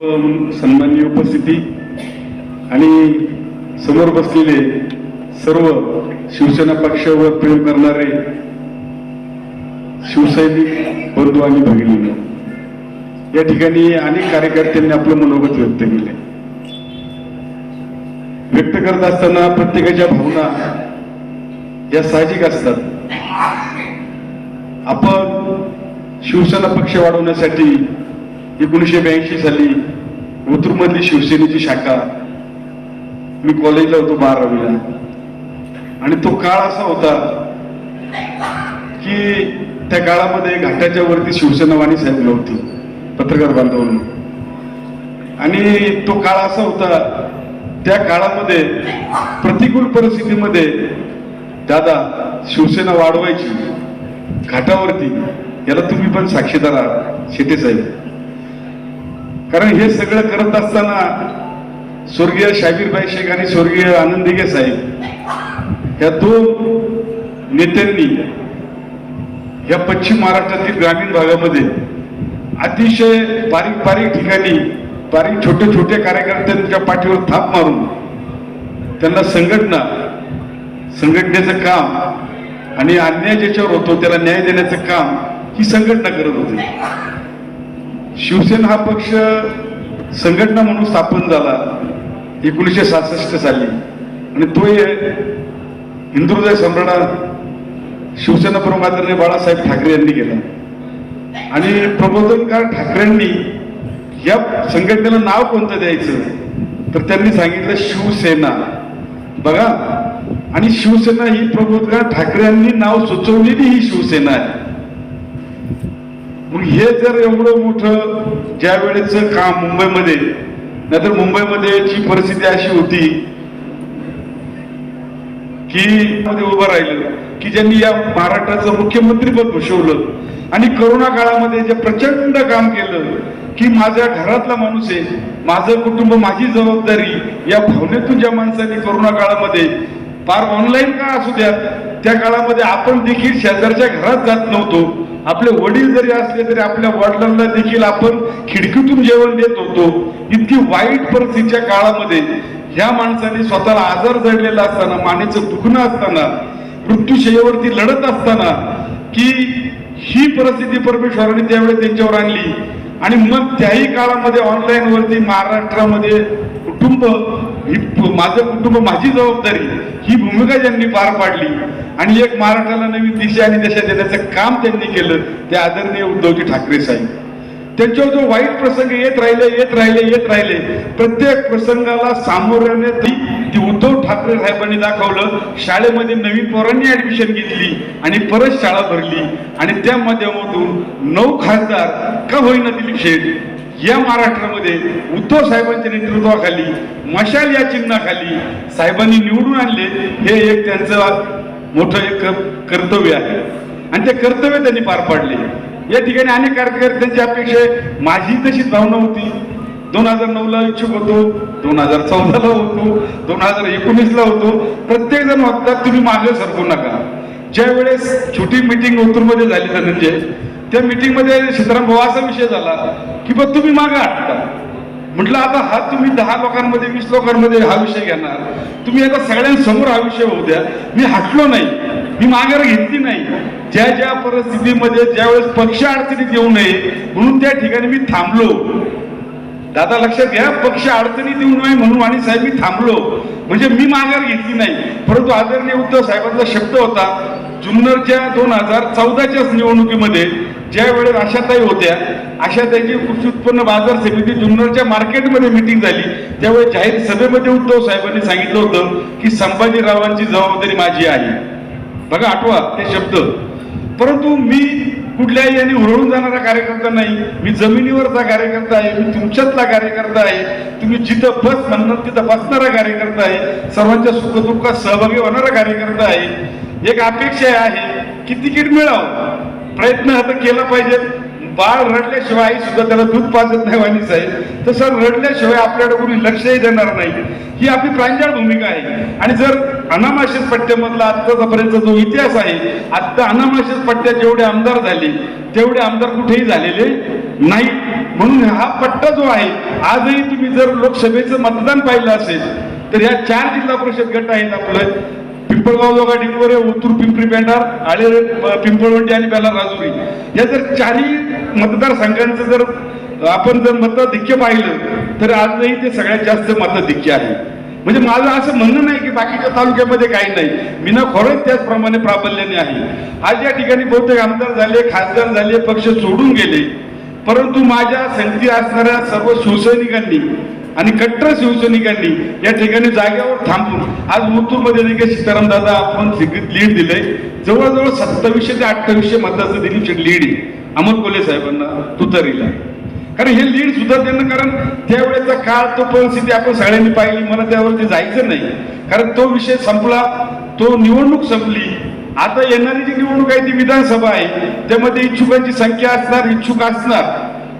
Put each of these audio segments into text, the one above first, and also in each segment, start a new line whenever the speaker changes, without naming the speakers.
सन्माननीय उपस्थिती आणि समोर बसलेले सर्व शिवसेना पक्षावर प्रेम करणारे शिवसैनिक बंधू आणि भगिनी या ठिकाणी अनेक कार्यकर्त्यांनी आपलं मनोगत व्यक्त केले व्यक्त करत असताना प्रत्येकाच्या भावना या साहजिक असतात. आपण शिवसेना पक्ष वाढवण्यासाठी एकोणीसशे ब्याऐंशी साली मधली शिवसेनेची शाखा. मी कॉलेजला होतो बारावीला. आणि तो काळ असा होता की त्या काळामध्ये घाटाच्या वरती शिवसेना वाणी साहेब नव्हती पत्रकार बांधवांनी आणि तो काळ असा होता त्या काळामध्ये प्रतिकूल परिस्थितीमध्ये दादा शिवसेना वाढवायची घाटावरती याला तुम्ही पण साक्षीदार आहात शेटे साहेब. कारण हे सगळं करत असताना स्वर्गीय शाबीरबाई शेख आणि स्वर्गीय आनंदिगे साहेब या दोन नेत्यांनी या पश्चिम महाराष्ट्रातील ग्रामीण भागामध्ये अतिशय बारीक बारीक ठिकाणी बारीक छोटे छोटे कार्यकर्त्यांच्या पाठीवर थाप मारून त्यांना संघटना संघटनेचं काम आणि अन्याय ज्याच्यावर होतो त्याला न्याय देण्याचं काम ही संघटना करत होती. शिवसेना हा पक्ष संघटना म्हणून स्थापन झाला. एकोणीसशे सहासष्ट साली. आणि तो हिंदुहृदय सम्राट शिवसेना प्रमुख आदरणीय बाळासाहेब ठाकरे यांनी केला. आणि प्रबोधनकार ठाकरेंनी या संघटनेला नाव कोणतं द्यायचं? तर त्यांनी सांगितलं शिवसेना. बघा आणि शिवसेना ही प्रबोधकार ठाकरे यांनी नाव सुचवलेली ही शिवसेना आहे. मग हे जर एवढं मोठं ज्या वेळेचं काम मुंबईमध्ये नाहीतर मुंबईमध्ये जी परिस्थिती अशी होती की मध्ये उभं राहिलं की ज्यांनी या महाराष्ट्राचं मुख्यमंत्रीपद भूषवलं आणि करोना काळामध्ये जे प्रचंड काम केलं की माझ्या घरातला माणूस आहे माझं कुटुंब माझी जबाबदारी या भावनेतून ज्या माणसांनी करोना काळामध्ये फार ऑनलाईन का असू द्या त्या काळामध्ये आपण देखील शेजारच्या घरात जात नव्हतो. आपले वडील जरी असले तरी आपल्या वडिलांना देखील आपण खिडकीतून जेवण देत होतो. इतकी वाईट परिस्थितीच्या काळामध्ये ह्या माणसाने स्वतःला आजार जडलेला असताना मानेचं दुखणं असताना मृत्यूशयेवरती लढत असताना की ही परिस्थिती परमेश्वराने त्यावेळेस त्यांच्यावर आणली. आणि मग त्याही काळामध्ये ऑनलाईन वरती महाराष्ट्रामध्ये कुटुंब ही माझं कुटुंब माझी जबाबदारी ही भूमिका ज्यांनी पार पाडली आणि एक महाराष्ट्राला नवी दिशा आणि दिशा देण्याचं काम त्यांनी केलं ते आदरणीय उद्धवजी ठाकरे साहेब. त्यांच्यावर जो वाईट प्रसंग येत राहिले येत राहिले येत राहिले प्रत्येक प्रसंगाला सामोऱ्याने ती उद्धव ठाकरे साहेबांनी दाखवलं. शाळेमध्ये नवीन पोरांनी ऍडमिशन घेतली आणि परत शाळा भरली. आणि त्या माध्यमातून नऊ खासदार का होईना दिलीप शेठ या महाराष्ट्रामध्ये उद्धव साहेबांच्या नेतृत्वाखाली मशाल या चिन्हाखाली साहेबांनी निवडून आणले. हे एक त्यांचं मोठं एक कर्तव्य आहे. आणि ते कर्तव्य त्यांनी पार पाडले. या ठिकाणी अनेक कार्यकर्त्यांची अपेक्षा आहे. माझी तशीच भावना होती. दोन हजार नऊ ला इच्छुक होतो. दोन हजार चौदाला होतो. दोन हजार एकोणीसला होतो. प्रत्येक जण म्हणतात तुम्ही मागे सरकू नका. ज्या वेळेस छोटी मिटिंग ओतूरमध्ये झाली धनंजय म्हणजे, त्या मिटिंगमध्ये सीताराम भाऊ असा विषय झाला की बघ तुम्ही मागे हटता म्हटलं आता हा तुम्ही दहा लोकांमध्ये वीस लोकांमध्ये हा विषय घेणार. तुम्ही आता सगळ्यांसमोर हा विषय होऊ द्या. मी हटलो नाही. मी माघार घेतली नाही. ज्या ज्या परिस्थितीमध्ये ज्यावेळेस पक्ष अडचणीत येऊ नये म्हणून त्या ठिकाणी मी थांबलो. दादा लक्षात घ्या पक्ष अडचणीत येऊ नये म्हणून आणि साहेब मी थांबलो. म्हणजे मी माघार घेतली नाही. परंतु आदरणीय उद्धव साहेबांचा शब्द होता जुन्नरच्या दोन हजार चौदाच्याच निवडणुकीमध्ये ज्या वेळेस आशाताई होत्या आशाताईची कृषी उत्पन्न बाजार समिती जुन्नरच्या मार्केटमध्ये मिटिंग झाली. त्यावेळी जाहीर सभेमध्ये उद्धव साहेबांनी सांगितलं होतं की संभाजीरावांची जबाबदारी माझी आहे. बघा आठवा ते शब्द. परंतु मी कुठल्याही आणि उरळून जाणारा कार्यकर्ता नाही. मी जमिनीवरचा कार्यकर्ता आहे मी तुमच्यातला कार्यकर्ता आहे. तुम्ही जिथं बस म्हणणार तिथं बसणारा कार्यकर्ता आहे. सर्वांच्या सुखदुःखात सहभागी होणारा कार्यकर्ता आहे. एक अपेक्षा आहे की तिकीट मिळावं. प्रयत्न आता केला पाहिजे. बाळ रडल्याशिवाय आई सुद्धा त्याला दूध पाजत नाही वाणी साहेब. तसं रडल्याशिवाय आपल्याकडे कोणी लक्षही देणार नाही. ही आपली प्रांजळ भूमिका आहे. आणि जर अनामाशीस पट्ट्यामधला आत्तापर्यंत जो इतिहास आहे आत्ता अनामाशीस पट्ट्यात जेवढे आमदार झाले तेवढे आमदार कुठेही झालेले नाही. म्हणून हा पट्टा जो आहे आजही तुम्ही जर लोकसभेचं मतदान पाहिलं असेल तर या चार जिल्हा परिषद गट आहेत आपलं. पिंपळगाव जोगा डिंगोरे ओतूर पिंपरी पेंढार आळे पिंपळवंडी आणि बेला राजुरी. या जर चारही मतदारसंघांचं जर आपण जर मताधिक्य पाहिलं तर आजही ते सगळ्यात जास्त मताधिक्य आहे. म्हणजे माझं असं म्हणणं नाही की बाकीच्या तालुक्यामध्ये काही नाही. मीना खरंच त्याचप्रमाणे प्राबल्याने आहे. आज या ठिकाणी बहुतेक आमदार झाले खासदार झाले पक्ष सोडून गेले. परंतु माझ्या संगती असणाऱ्या सर्व शिवसैनिकांनी आणि कट्टर शिवसैनिकांनी या ठिकाणी जागेवर थांबून आज मुतूरमध्ये देखील सीताराम दादा आपण लीड दिलंय. जवळजवळ सत्तावीसशे ते अठ्ठावीसशे मताचं दिली लीड आहे. अमोल कोल्हे साहेबांना तुतारीला. कारण हे लीड सुद्धा त्यांना कारण त्यावेळेचा काळ तो परिस्थिती आपण सगळ्यांनी पाहिली. मला त्यावरती जायचं नाही. कारण तो विषय संपला तो निवडणूक संपली. आता येणारी जी निवडणूक आहे ती विधानसभा आहे. त्यामध्ये इच्छुकांची संख्या असणार इच्छुक असणार.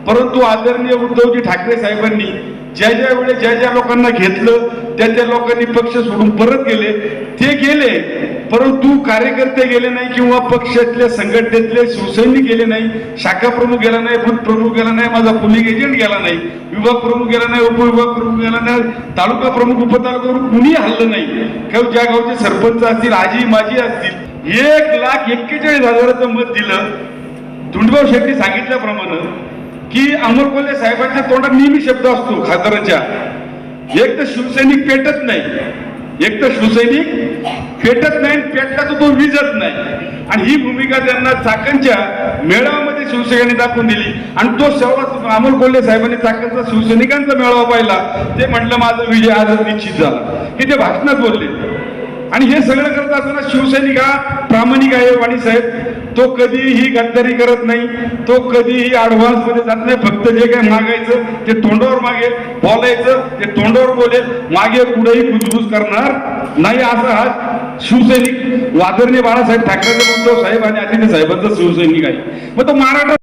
परंतु आदरणीय उद्धवजी ठाकरे साहेबांनी ज्या ज्या वेळेस ज्या ज्या लोकांना घेतलं त्या त्या लोकांनी पक्ष सोडून परत गेले. ते गेले परंतु कार्यकर्ते गेले नाही किंवा पक्षातल्या संघटनेतले शिवसैनिक गेले नाही. शाखा प्रमुख गेला नाही बूथ प्रमुख गेला नाही माझा पोलिंग एजंट गेला नाही. विभाग प्रमुख गेला नाही उपविभाग प्रमुख गेला नाही तालुका प्रमुख उपतालुका प्रमुख कुणी हल्लं नाही. किंवा ज्या गावचे सरपंच असतील आजी माजी असतील एक लाख एक्केचाळीस हजाराचं मत दिलं. धुंडभाऊ शेट्टी सांगितल्याप्रमाणे की अमरकोले साहेबांच्या तोंडात नेहमी शब्द असतो खासदारांच्या. एक तर शिवसैनिक पेटत नाही. एक तर शिवसैनिक पेटत नाही आणि पेटला तर तो विजत नाही. आणि ही भूमिका त्यांना चाकणच्या मेळाव्यामध्ये शिवसेनेने दाखवून दिली. आणि तो सेवा अमोल कोल्हे साहेबांनी चाकणचा शिवसैनिकांचा मेळावा पाहिला. ते म्हटलं माझा विजय आजच निश्चित झाला. हे ते भाषणात बोलले. आणि हे सगळं करत असताना शिवसैनिक हा प्रामाणिक आहे वाणी साहेब. तो कधीही गद्दारी करत नाही. तो कधीही ऍडव्हान्समध्ये जात नाही. फक्त जे काही मागायचं ते तोंडावर मागेल बोलायचं ते तोंडावर बोलेल. मागे पुढेही कुजबुज करणार नाही असं हा शिवसैनिक. वादरणी बाळासाहेब ठाकरे उद्धव साहेब आणि आदित्य साहेबांचा शिवसैनिक आहे. मग तो महाराष्ट्र